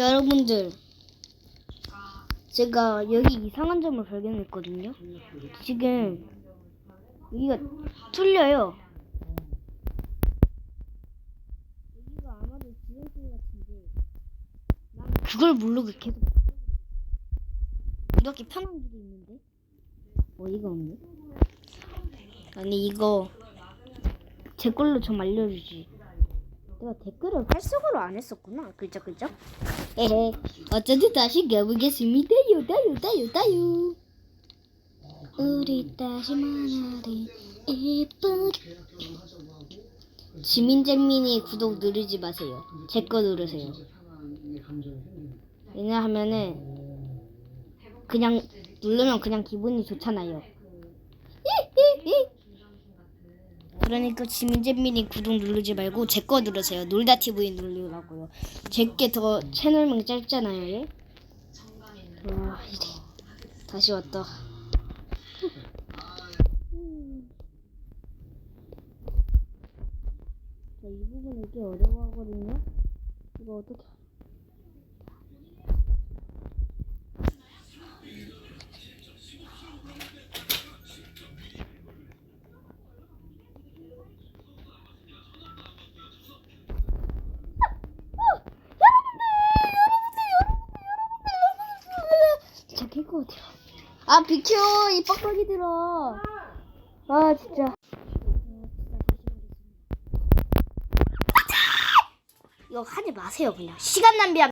여러분들, 제가 여기 이상한 점을 발견했거든요. 지금 여기가 뚫려요. 여기가 아마도 지정길 같은데 난 그걸 모르고 계속 이렇게 편한 길이 있는데 어이가 없네. 아니 이거 제 걸로 좀 알려주지. 내가 댓글을 활성으로 안 했었구나. 그죠, 그죠? 에헤. 어쨌든 다시 가보겠습니다. 요다, 요 다, 요 다요. 우리 다시 만나리 예쁘게. 지민잼민이 구독 누르지 마세요. 제 거 누르세요. 왜냐하면은 그냥 누르면 그냥 기분이 좋잖아요. 그러니까 지민잼민이 구독 누르지 말고 제 거 누르세요. 놀다 TV 누르라고요. 제게 더 채널명 짧잖아요. 예? 와 이제 다시 왔다. 자, 이 부분 이게 어려워하거든요. 이거 어떻게? 진짜 깰것 같아. 아 비켜 이 빡빡이 들어. 아 진짜. 이거 하지 마세요 그냥 시간 낭비야.